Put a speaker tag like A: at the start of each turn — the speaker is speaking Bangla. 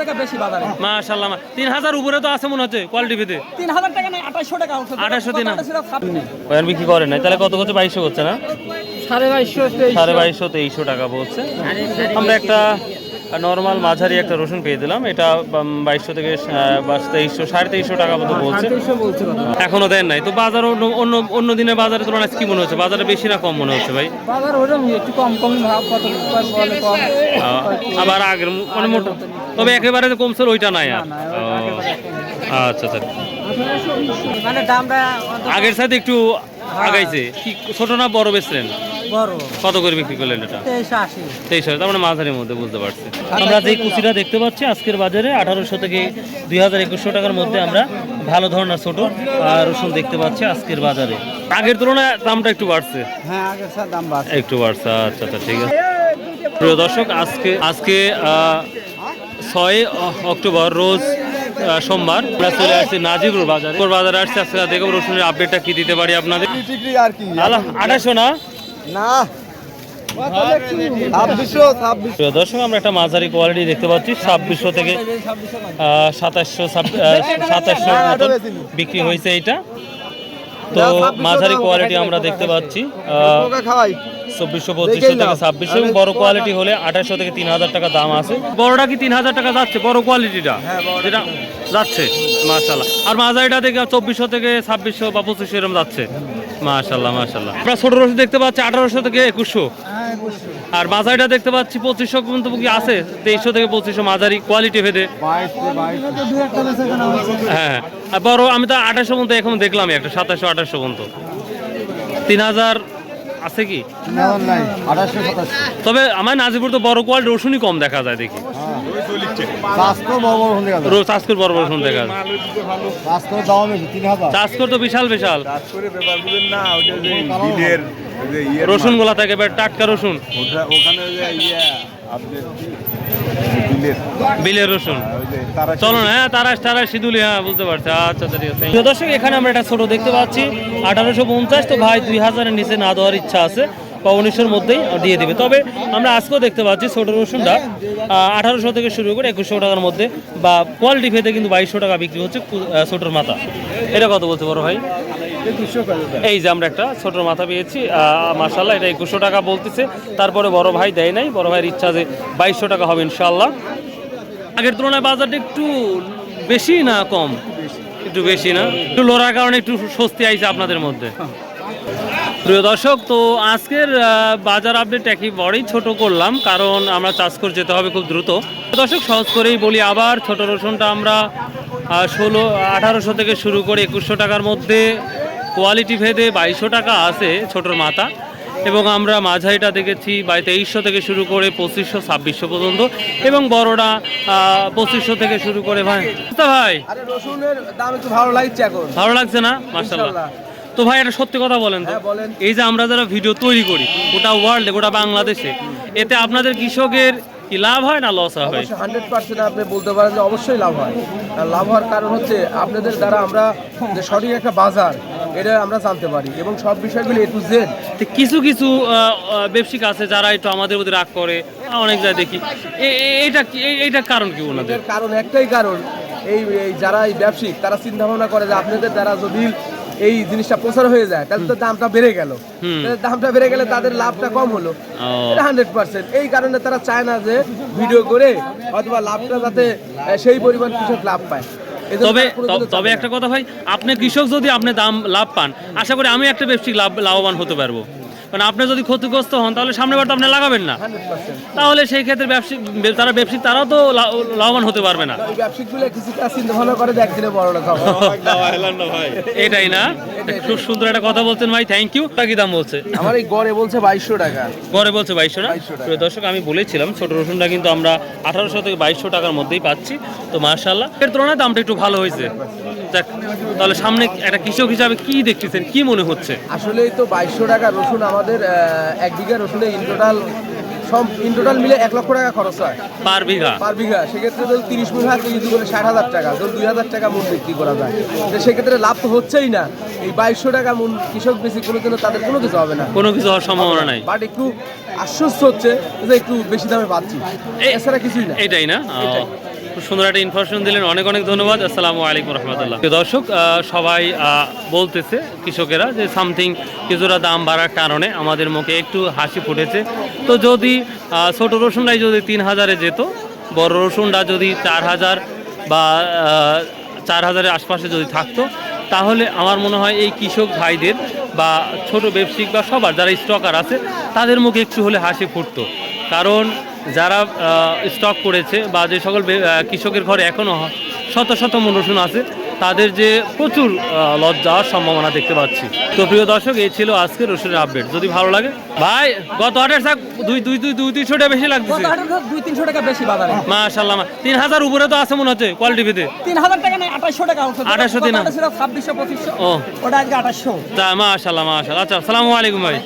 A: টাকা বেশি বাজারে।
B: মাশাআল্লাহ তিন হাজার উপরে তো আছে মনে হচ্ছে কোয়ালিটি ভেদে
A: তিন হাজার টাকা না আঠাশশো টাকা অংশ
B: 2800 দিন না? বিক্রি করে নাই। তাহলে কত কত বাইশশো করছে না?
A: বাইশশো
B: সাড়ে বাইশশো তেইশশো টাকা বলছে। আমরা একটা নর্মাল মাঝারি একটা রসুন পেয়ে দিলাম। এটা বাইশশো থেকে তেইশশো সাড়ে তেইশশো টাকা মতো বলছে।
A: বলছিল
B: এখনও দেন নাই। তো বাজার অন্য অন্য দিনের বাজারের তুলনায় কি মনে হচ্ছে? বাজারে বেশি না কম মনে হচ্ছে ভাই?
A: বাজার একটু কম কম
B: আবার আগের মানে মোটা তবে একেবারে যে কমছিল ওইটা নাই আর। আচ্ছা আচ্ছা।
A: মানে
B: আগের সাথে একটু আগাইছে। কি ছোট না বড় বেচলেন?
A: বড়।
B: কত করে বিক্রি করলেন এটা?
A: তেইশ আশি।
B: তেইশ তার মানে মাঝারির মধ্যে বুঝতে পারছি। আমরা যে কুচিটা দেখতে পাচ্ছি আজকের বাজারে আঠারোশো থেকে দুই হাজার একুশশো টাকার মধ্যে আমরা ভালো ধরনের ছোট রসুন দেখতে পাচ্ছি আজকের বাজারে। আগের তুলনায় দামটা একটু বাড়ছে?
A: হ্যাঁ আগের দাম বাড়ছে।
B: একটু বাড়ছে আচ্ছা আচ্ছা ঠিক আছে। প্রিয় দর্শক আজকে ছয় অক্টোবর রোজ সোমবার আমরা চলে আসছি নাজিবুর বাজারে। বাজারে আসছি আজকে দেখব রসুনের আপডেটটা কি দিতে পারি আপনাদের। আঠাশো না?
C: না।
B: দর্শক আমরা একটা মাঝারি কোয়ালিটি দেখতে পাচ্ছি ছাব্বিশশো থেকে সাতাশশো সাতাশশো মতন বিক্রি হয়েছে এইটা। তো মাঝারি কোয়ালিটি আমরা দেখতে পাচ্ছি আহ, চব্বিশশো পঁচিশশো থেকে ছাব্বিশশো এবং বড় কোয়ালিটি হলে আঠাশশো থেকে তিন হাজার টাকা দাম আছে। বড়টা কি তিন হাজার টাকা যাচ্ছে? বড় কোয়ালিটিটা যেটা যাচ্ছে মাশাল্লাহ আর মাঝারিটা থেকে চব্বিশশো থেকে ছাব্বিশশো বা পঁচিশশো এরকম যাচ্ছে। মাশাল্লাহ মাশাল্লাহ আমরা ছোট রসুন দেখতে পাচ্ছি আঠারোশো থেকে একুশশো। আর মাঝারিটা দেখতে পাচ্ছি পঁচিশশো কিন্তু কি আছে? তেইশশো থেকে পঁচিশশো মাঝারি কোয়ালিটি ভেদে হ্যাঁ আর বড় আমি তো আঠাশশো পর্যন্ত এখন দেখলাম একটা সাতাশশো আঠাশশো পর্যন্ত। তিন হাজার আছে কি? তবে আমার নাজিপুর তো বড় কোয়ালিটি রসুনই কম দেখা যায় দেখি। চাষকর রসুন দেখা চাষকর তো বিশাল বিশাল। গুলা থাকে টাটকা রসুন।
D: ওখানে ইয়ে? বিলের।
B: রসুন।
D: ওই যে তারা
B: চলো না হ্যাঁ তারা তারা সিধুলি হ্যাঁ বুঝতে পারছি। আচ্ছা আচ্ছা ঠিক আছে। দর্শক এখানে আমরা একটা ছোট দেখতে পাচ্ছি। আঠারোশো পঞ্চাশ তো ভাই দুই হাজারের নিচে না দেওয়ার ইচ্ছা আছে। বা উনিশশোর মধ্যেই দিয়ে দেবে। তবে আমরা আজকেও দেখতে পাচ্ছি ছোট রসুনটা আঠারোশো থেকে শুরু করে একুশশো টাকার মধ্যে বা কোয়ালিটি ভেদে কিন্তু বাইশশো টাকা বিক্রি হচ্ছে ছোটোর মাথা। এটা কত বলতে পারো ভাই? এই যে আমরা একটা ছোট মাথা পেয়েছি মার্শাল্লাহ এটা একুশশো টাকা বলতেছে। তারপরে বড় ভাই দেয় নাই বড় ভাইয়ের ইচ্ছা যে বাইশশো টাকা হবে ইনশাল্লাহ আগের তুলনায় বাজারটা একটু বেশি না কম? একটু বেশি না? একটু লড়ার কারণে একটু স্বস্তি আইছে আপনাদের মধ্যে। প্রিয় দর্শক তো আজকের বাজার আপডেট একই বড়ই ছোট করলাম কারণ আমরা চাষ করে যেতে হবে খুব দ্রুত। দর্শক সহজ করেই বলি আবার ছোট রসুনটা আমরা ষোলো আঠারোশো থেকে শুরু করে একুশশো টাকার মধ্যে কোয়ালিটি ভেদে বাইশশো টাকা আছে ছোটোর মাথা। এবং আমরা মাঝারিটা দেখেছি বাই তেইশশো থেকে শুরু করে পঁচিশশো ছাব্বিশশো পর্যন্ত। এবং বড়টা পঁচিশশো থেকে শুরু করে ভাই। তো ভাই।
C: রসুনের দাম একটু ভালো লাগছে এখন।
B: ভালো লাগছে না? মার্শাল্লাহ তো ভাই একটা সত্যি কথা বলেন তো।
C: হ্যাঁ, বলেন।
B: এই যে আমরা যারা ভিডিও তৈরি করি গোটা ওয়ার্ল্ডে গোটা বাংলাদেশে এতে আপনাদের কৃষকের কি লাভ হয় না লস হয়?
C: হান্ড্রেড পার্সেন্ট আপনি বলতে পারেন যে অবশ্যই লাভ হয়। আর লাভ হওয়ার কারণ হচ্ছে আপনাদের দ্বারা আমরা যে সঠিক একটা বাজার এটা আমরা জানতে পারি। এবং সব বিষয়গুলো এ টু জেড
B: কিছু কিছু ব্যবসায়িক আছে যারা একটু আমাদের প্রতি রাগ করে অনেক জায়গায় দেখি। এইটা এইটার কারণ কি ওনাদের?
C: কারণ একটাই কারণ এই যারা এই ব্যবসায়িক তারা চিন্তা ভাবনা করে যে আপনাদের দ্বারা যদি এই জিনিসটা প্রচার হয়ে যায় তাহলে তো দামটা বেড়ে গেল। দামটা বেড়ে গেলে তাদের লাভটা কম হলো। হান্ড্রেড পার্সেন্ট এই কারণে তারা চায় না যে ভিডিও করে অথবা লাভটা যাতে সেই পরিমাণ কৃষক লাভ পায়।
B: তবে তবে একটা কথা ভাই আপনি কৃষক যদি আপনি দাম লাভ পান আশা করি আমি একটা ব্যবসায়িক লাভ লাভবান হতে পারব। কারণ আপনি যদি ক্ষতিগ্রস্ত হন তাহলে সামনে বার তো আপনি লাগাবেন না। তাহলে সেই ক্ষেত্রে ব্যবসায়িক তারা ব্যবসায়িক তারাও তো লাভবান হতে পারবে না। এটাই না? খুব সুন্দর একটা কথা বলছেন ভাই থ্যাংক ইউ কি দাম বলছে?
C: আমার এই গড়ে বলছে বাইশশো টাকা।
B: গড়ে বলছে বাইশশো না?
C: 2200 টাকা।
B: দর্শক আমি বলেছিলাম ছোট রসুনটা কিন্তু আমরা আঠারোশো থেকে বাইশশো টাকার মধ্যেই পাচ্ছি। তো মার্শাল্লাহ এর তুলনায় দামটা একটু ভালো হয়েছে। যাক তাহলে সামনে একটা কৃষক হিসাবে কি দেখতেছেন? কি মনে হচ্ছে?
C: আসলেই তো বাইশশো টাকা রসুন আমাদের এক বিঘা রসুনে ইন টোটাল সব ইন টোটাল মিলে এক লক্ষ টাকা খরচ হয়।
B: পার বিঘা?
C: পার বিঘা সেক্ষেত্রে যদি তিরিশ মূল ইউজ করে ষাট হাজার টাকা ধরুন দুই হাজার টাকা মূল বিক্রি করা যায়। তো সেক্ষেত্রে লাভ তো হচ্ছেই না। এই বাইশশো টাকা মূল কৃষক বেশি কোনো দিনও তাদের কোনো কিছু হবে না।
B: কোনো কিছু হওয়ার সম্ভাবনা নাই।
C: বাট একটু আশ্বস্ত হচ্ছে যে একটু বেশি দামে পাচ্ছি। এছাড়া কিছুই না।
B: এটাই না। সুন্দর একটা ইনফরমেশন দিলেন। অনেক অনেক ধন্যবাদ। আসসালামু আলাইকুম রহমতুল্লাহ। দর্শক সবাই বলতেছে কৃষকেরা যে সামথিং কিছুটা দাম বাড়ার কারণে আমাদের মুখে একটু হাসি ফুটেছে। তো যদি ছোট রসুনটাই যদি তিন হাজারে যেত, বড় রসুনটা যদি চার হাজার বা চার হাজারের আশপাশে যদি থাকতো, তাহলে আমার মনে হয় এই কৃষক ভাইদের বা ছোট ব্যবসায়িক বা সবার যারা স্টকার আছে, তাদের মুখে একটু হলে হাসি ফুটতো। কারণ যারা স্টক করেছে বা যে সকল কৃষকের ঘরে এখনও শত শত মন রসুন আছে তাদের যে প্রচুর লস যাওয়ার সম্ভাবনা দেখতে পাচ্ছি। তো প্রিয় দর্শক এই ছিল আজকে রসুনের আপডেট যদি ভালো লাগে ভাই গত হাটের শাক দুই দুই দুই দুই তিনশো টাকা বেশি লাগতেছে।
A: দুই তিনশো টাকা বেশি বাজারে।
B: মাশাল্লাহ তিন হাজার উপরে তো আছে মনে হচ্ছে কোয়ালিটি ভিতে
A: তিন হাজার টাকা নেই আঠাশশো টাকা
B: 2800 দিন।
A: ছাব্বিশশো পঁচিশশো
B: ও।
A: ওটা আজকে আঠাশশো।
B: তা মাশাল্লাহ মাশাল্লাহ। আচ্ছা আসসালামু আলাইকুম ভাই।